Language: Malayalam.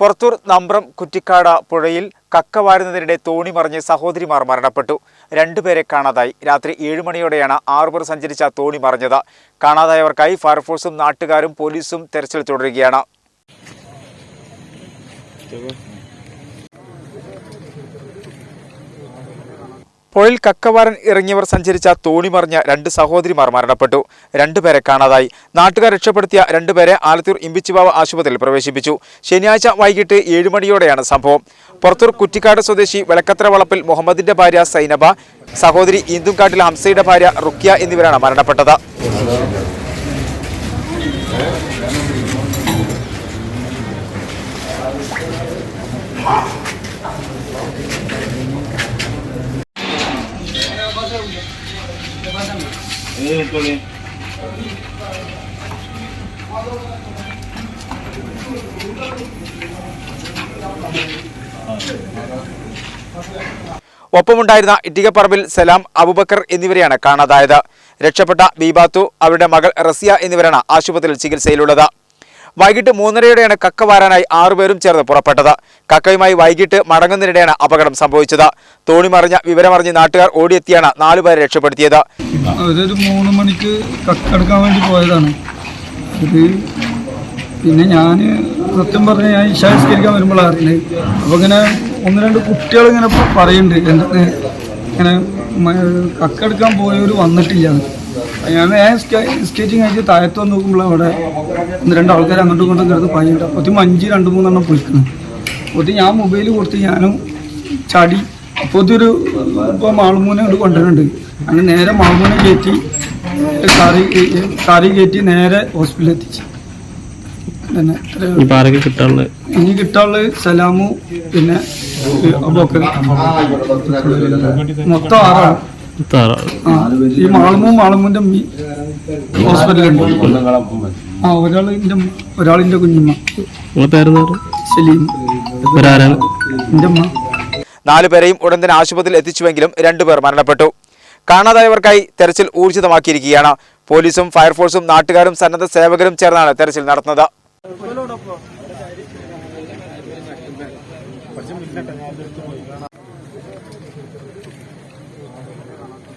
പുറത്തൂർ നമ്പ്രം കുറ്റിക്കാട പുഴയിൽ കക്ക വാരുന്നതിനിടെ തോണി മറിഞ്ഞ് സഹോദരിമാർ മരണപ്പെട്ടു. രണ്ടുപേരെ കാണാതായി. രാത്രി ഏഴ് മണിയോടെയാണ് ആറുപേർ സഞ്ചരിച്ച തോണി മറിഞ്ഞത്. കാണാതായവർക്കായി ഫയർഫോഴ്സും നാട്ടുകാരും പോലീസും തെരച്ചിൽ തുടരുകയാണ്. പുഴയിൽ കക്കവാരൻ ഇറങ്ങിയവർ സഞ്ചരിച്ച തോണി മറിഞ്ഞ രണ്ട് സഹോദരിമാർ മരണപ്പെട്ടു. രണ്ടുപേരെ കാണാതായി. നാട്ടുകാർ രക്ഷപ്പെടുത്തിയ രണ്ടുപേരെ ആലത്തൂർ ഇമ്പിച്ചിവാവ് ആശുപത്രിയിൽ പ്രവേശിപ്പിച്ചു. ശനിയാഴ്ച വൈകിട്ട് ഏഴ് മണിയോടെയാണ് സംഭവം. പുറത്തൂർ കുറ്റിക്കാട് സ്വദേശി വിളക്കത്ര വളപ്പിൽ മുഹമ്മദിന്റെ ഭാര്യ സൈനബ സഹോദരി ഇന്ദുംകാട്ടിൽ ഹംസയുടെ ഭാര്യ റുക്കിയ എന്നിവരാണ് മരണപ്പെട്ടത്. ഒപ്പമുണ്ടായിരുന്ന ഇട്ടികപ്പറമ്പിൽ സലാം അബുബക്കർ എന്നിവരെയാണ് കാണാതായത്. രക്ഷപ്പെട്ട ബീബാത്തു അവരുടെ മകൾ റസിയ എന്നിവരാണ് ആശുപത്രിയിൽ ചികിത്സയിലുള്ളത്. വൈകിട്ട് മൂന്നരയോടെയാണ് കക്ക വാരാനായി ആറുപേരും ചേർന്ന് പുറപ്പെട്ടത്. കക്കയുമായി വൈകിട്ട് മടങ്ങുന്നതിനിടെയാണ് അപകടം സംഭവിച്ചത്. തോണി മറിഞ്ഞ വിവരമറിഞ്ഞ് നാട്ടുകാർ ഓടിയെത്തിയാണ് നാലുപേരെ രക്ഷപ്പെടുത്തിയത്. മൂന്ന് മണിക്ക് കക്കെടുക്കാൻ വേണ്ടി പോയതാണ്. പിന്നെ ഞാൻ സത്യം പറഞ്ഞ് ഞാൻ ഇഷാസ്കരിക്കാൻ വരുമ്പോഴാണ് അറിയുന്നത് അപ്പോൾ ഇങ്ങനെ ഒന്ന് രണ്ട് കുട്ടികൾ ഇങ്ങനെ പറയുന്നുണ്ട്. എന്റെ ഇങ്ങനെ കക്കെടുക്കാൻ പോയവർ വന്നിട്ടില്ല. ഞാൻ സ്കേറ്റിംഗ് കഴിച്ച് താഴത്ത് വന്ന് നോക്കുമ്പോൾ അവിടെ രണ്ടാൾക്കാർ അങ്ങോട്ടും ഇങ്ങോട്ടും കിടന്ന് പയ്യുണ്ട് അപ്പോൾ മഞ്ചി രണ്ട് മൂന്നെണ്ണം പൊയ്ക്കുന്നു അപ്പോൾ ഞാൻ മൊബൈൽ കൊടുത്ത് ഞാനും ചാടി. അപ്പോൾ ഒരു ഇപ്പോൾ മാളുമൂനെ അങ്ങോട്ട് കൊണ്ടുവരുന്നുണ്ട് അങ്ങനെ നേരെ മാളുമൂനെ കയറ്റി കാറി കാറി കയറ്റി നേരെ ഹോസ്പിറ്റലിൽ എത്തിച്ചു ഇനി കിട്ടാനുള്ളത് സലാമു പിന്നെ മൊത്തം ആറാണ് ഈ മാളുമു മാളുമുന്റെ മീ ഹോസ്പിറ്റലുണ്ട് ആ ഒരാളിന്റെ ഒരാളിന്റെ കുഞ്ഞുമ്മ. സലീം. എന്റെ അമ്മ നാലുപേരെയും ഉടൻ തന്നെ ആശുപത്രിയിൽ എത്തിച്ചുവെങ്കിലും രണ്ടുപേർ മരണപ്പെട്ടു. കാണാതായവർക്കായി തെരച്ചിൽ ഊർജിതമാക്കിയിരിക്കുകയാണ്. പോലീസും ഫയർഫോഴ്സും നാട്ടുകാരും സന്നദ്ധ സേവകരും ചേർന്നാണ് തെരച്ചിൽ നടത്തുന്നത്. かなと。